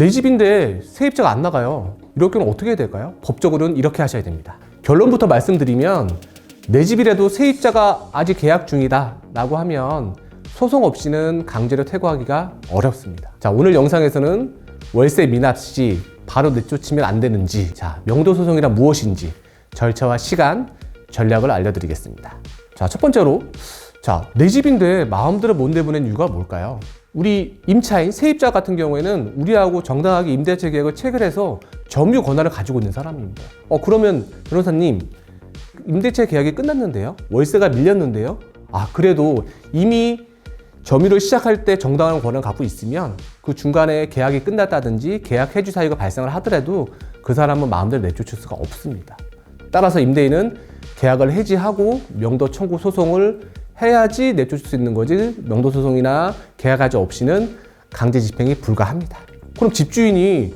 내 집인데 세입자가 안 나가요. 이럴 경우는 어떻게 해야 될까요? 법적으로는 이렇게 하셔야 됩니다. 결론부터 말씀드리면 내 집이라도 세입자가 아직 계약 중이다 라고 하면 소송 없이는 강제로 퇴거하기가 어렵습니다. 자, 오늘 영상에서는 월세 미납 시 바로 내쫓으면 안 되는지, 자, 명도 소송이란 무엇인지 절차와 시간, 전략을 알려드리겠습니다. 자, 첫 번째로 자, 내 집인데 마음대로 못 내보낸 이유가 뭘까요? 우리 임차인, 세입자 같은 경우에는 우리하고 정당하게 임대차 계약을 체결해서 점유 권한을 가지고 있는 사람입니다. 어, 그러면 변호사님, 임대차 계약이 끝났는데요? 월세가 밀렸는데요? 아, 그래도 이미 점유를 시작할 때 정당한 권한을 갖고 있으면 그 중간에 계약이 끝났다든지 계약 해지 사유가 발생을 하더라도 그 사람은 마음대로 내쫓을 수가 없습니다. 따라서 임대인은 계약을 해지하고 명도 청구 소송을 해야지 내쫓을 수 있는 거지 명도 소송이나 계약하지 없이는 강제 집행이 불가합니다. 그럼 집주인이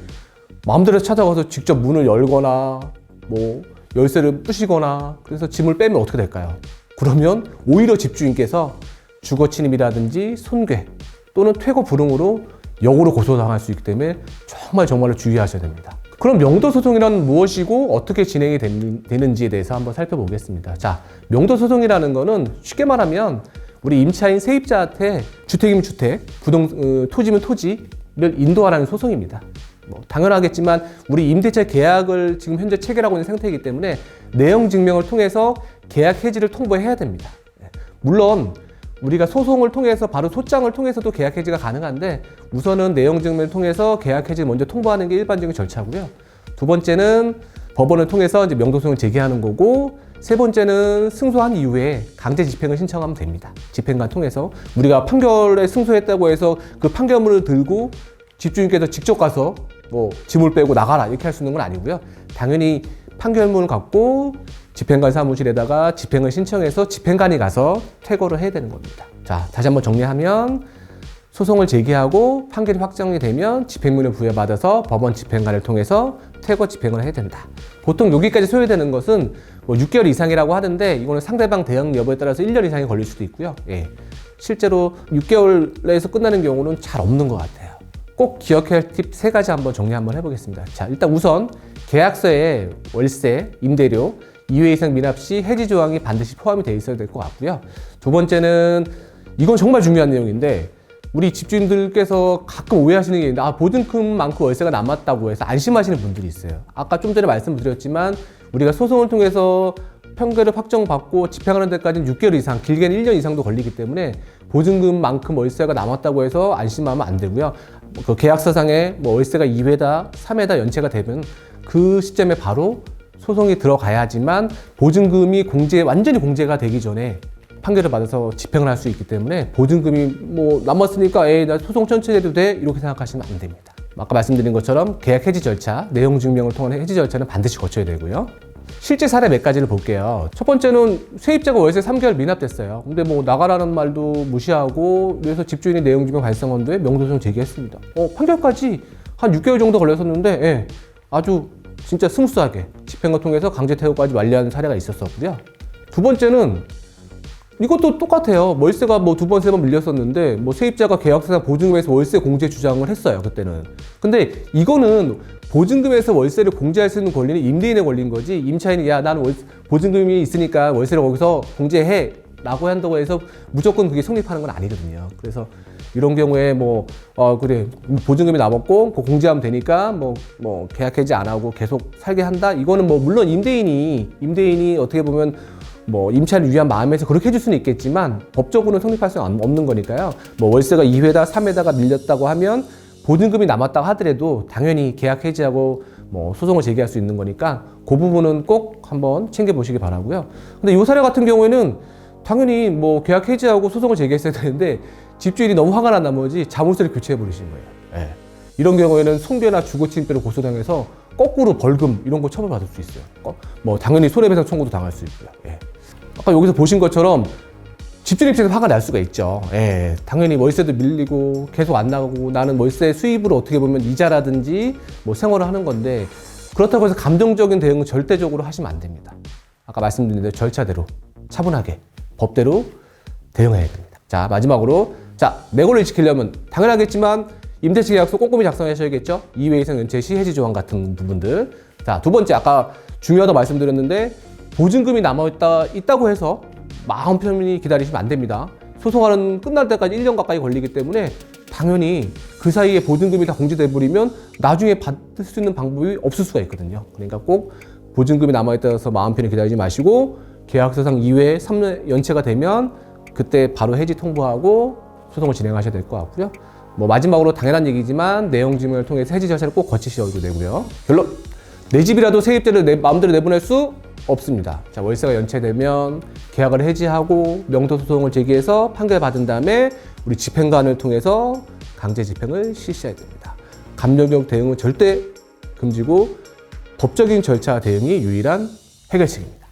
마음대로 찾아가서 직접 문을 열거나 뭐 열쇠를 부시거나 그래서 짐을 빼면 어떻게 될까요? 그러면 오히려 집주인께서 주거 침입이라든지 손괴 또는 퇴거 불응으로 역으로 고소당할 수 있기 때문에 정말 정말로 주의하셔야 됩니다. 그럼 명도 소송이란 무엇이고 어떻게 진행이 되는지에 대해서 한번 살펴보겠습니다. 자, 명도 소송이라는 거는 쉽게 말하면 우리 임차인 세입자한테 주택이면 주택, 부동 어, 토지면 토지를 인도하라는 소송입니다. 뭐 당연하겠지만 우리 임대차 계약을 지금 현재 체결하고 있는 상태이기 때문에 내용 증명을 통해서 계약 해지를 통보해야 됩니다. 예. 물론 우리가 소송을 통해서 바로 소장을 통해서도 계약 해지가 가능한데 우선은 내용 증명을 통해서 계약 해지를 먼저 통보하는 게 일반적인 절차고요. 두 번째는 법원을 통해서 이제 명도소송을 제기하는 거고 세 번째는 승소한 이후에 강제 집행을 신청하면 됩니다. 집행관 통해서 우리가 판결에 승소했다고 해서 그 판결문을 들고 집주인께서 직접 가서 뭐 짐을 빼고 나가라 이렇게 할 수 있는 건 아니고요. 당연히 판결문을 갖고 집행관 사무실에다가 집행을 신청해서 집행관이 가서 퇴거를 해야 되는 겁니다. 자, 다시 한번 정리하면 소송을 제기하고 판결이 확정이 되면 집행문을 부여받아서 법원 집행관을 통해서 퇴거 집행을 해야 된다. 보통 여기까지 소요되는 것은 뭐 6개월 이상이라고 하는데 이거는 상대방 대응 여부에 따라서 1년 이상이 걸릴 수도 있고요. 예. 실제로 6개월 내에서 끝나는 경우는 잘 없는 것 같아요. 꼭 기억해야 할 팁 세 가지 한번 정리 한번 해보겠습니다. 자, 일단 우선 계약서에 월세, 임대료, 2회 이상 미납 시 해지 조항이 반드시 포함이 되어 있어야 될 것 같고요. 두 번째는 이건 정말 중요한 내용인데 우리 집주인들께서 가끔 오해하시는 게 있는데 아 보증금만큼 월세가 남았다고 해서 안심하시는 분들이 있어요. 아까 좀 전에 말씀드렸지만 우리가 소송을 통해서 평결을 확정받고 집행하는 데까지는 6개월 이상, 길게는 1년 이상도 걸리기 때문에 보증금만큼 월세가 남았다고 해서 안심하면 안 되고요. 그 계약서상에 뭐 월세가 2회다, 3회다 연체가 되면 그 시점에 바로 소송이 들어가야지만 보증금이 공제 완전히 공제가 되기 전에 판결을 받아서 집행을 할 수 있기 때문에 보증금이 뭐 남았으니까 에이 나 소송 천천히 해도 돼 이렇게 생각하시면 안 됩니다. 아까 말씀드린 것처럼 계약 해지 절차, 내용 증명을 통한 해지 절차는 반드시 거쳐야 되고요. 실제 사례 몇 가지를 볼게요. 첫 번째는 세입자가 월세 3개월 미납됐어요. 근데 뭐 나가라는 말도 무시하고 그래서 집주인이 내용 증명 발생원도에 명도소송 제기했습니다. 어, 판결까지 한 6개월 정도 걸렸었는데 예, 아주 진짜 스무스하게 집행을 통해서 강제 퇴거까지 완료한 사례가 있었었고요. 두 번째는 이것도 똑같아요. 월세가 뭐 두 번, 세 번 밀렸었는데, 뭐 세입자가 계약서상 보증금에서 월세 공제 주장을 했어요, 그때는. 근데 이거는 보증금에서 월세를 공제할 수 있는 권리는 임대인의 권리인 거지, 임차인이, 야, 나는 월, 보증금이 있으니까 월세를 거기서 공제해. 라고 한다고 해서 무조건 그게 성립하는 건 아니거든요. 그래서 이런 경우에 뭐, 어, 그래, 보증금이 남았고, 그 공제하면 되니까 뭐, 뭐, 계약 해지 안 하고 계속 살게 한다? 이거는 뭐, 물론 임대인이, 임대인이 어떻게 보면 뭐 임차를 위한 마음에서 그렇게 해줄 수는 있겠지만 법적으로는 성립할 수 없는 거니까요. 뭐 월세가 2회다 3회다가 밀렸다고 하면 보증금이 남았다고 하더라도 당연히 계약 해지하고 뭐 소송을 제기할 수 있는 거니까 그 부분은 꼭 한번 챙겨 보시기 바라고요. 근데 이 사례 같은 경우에는 당연히 뭐 계약 해지하고 소송을 제기했어야 되는데 집주인이 너무 화가 난 나머지 자물쇠를 교체해 버리신 거예요. 네. 이런 경우에는 손괴나 주거침입죄로 고소당해서 거꾸로 벌금 이런 거 처벌받을 수 있어요. 뭐 당연히 손해배상 청구도 당할 수 있고요. 예. 아까 여기서 보신 것처럼 집주인 입장에서 화가 날 수가 있죠. 예, 당연히 월세도 밀리고 계속 안 나가고 나는 월세 수입으로 어떻게 보면 이자라든지 뭐 생활을 하는 건데 그렇다고 해서 감정적인 대응은 절대적으로 하시면 안 됩니다. 아까 말씀드린 대로 절차대로 차분하게 법대로 대응해야 됩니다. 자, 마지막으로 자, 내 권리를 지키려면 당연하겠지만 임대차 계약서 꼼꼼히 작성하셔야겠죠. 이외 이상 연체 시 해지 조항 같은 부분들. 자, 두 번째 아까 중요하다고 말씀드렸는데 보증금이 남아 있다 있다고 해서 마음 편히 기다리시면 안 됩니다. 소송하는 끝날 때까지 1년 가까이 걸리기 때문에 당연히 그 사이에 보증금이 다 공제돼 버리면 나중에 받을 수 있는 방법이 없을 수가 있거든요. 그러니까 꼭 보증금이 남아 있다서 마음 편히 기다리지 마시고 계약서상 이외에 3년 연체가 되면 그때 바로 해지 통보하고 소송을 진행하셔야 될 것 같고요. 뭐 마지막으로 당연한 얘기지만 내용 증명을 통해서 해지 절차를 꼭 거치셔야 되고요. 결론 내 집이라도 세입자를 내 마음대로 내보낼 수 없습니다. 자 월세가 연체되면 계약을 해지하고 명도 소송을 제기해서 판결 받은 다음에 우리 집행관을 통해서 강제 집행을 실시해야 됩니다. 감정적 대응은 절대 금지고 법적인 절차 대응이 유일한 해결책입니다.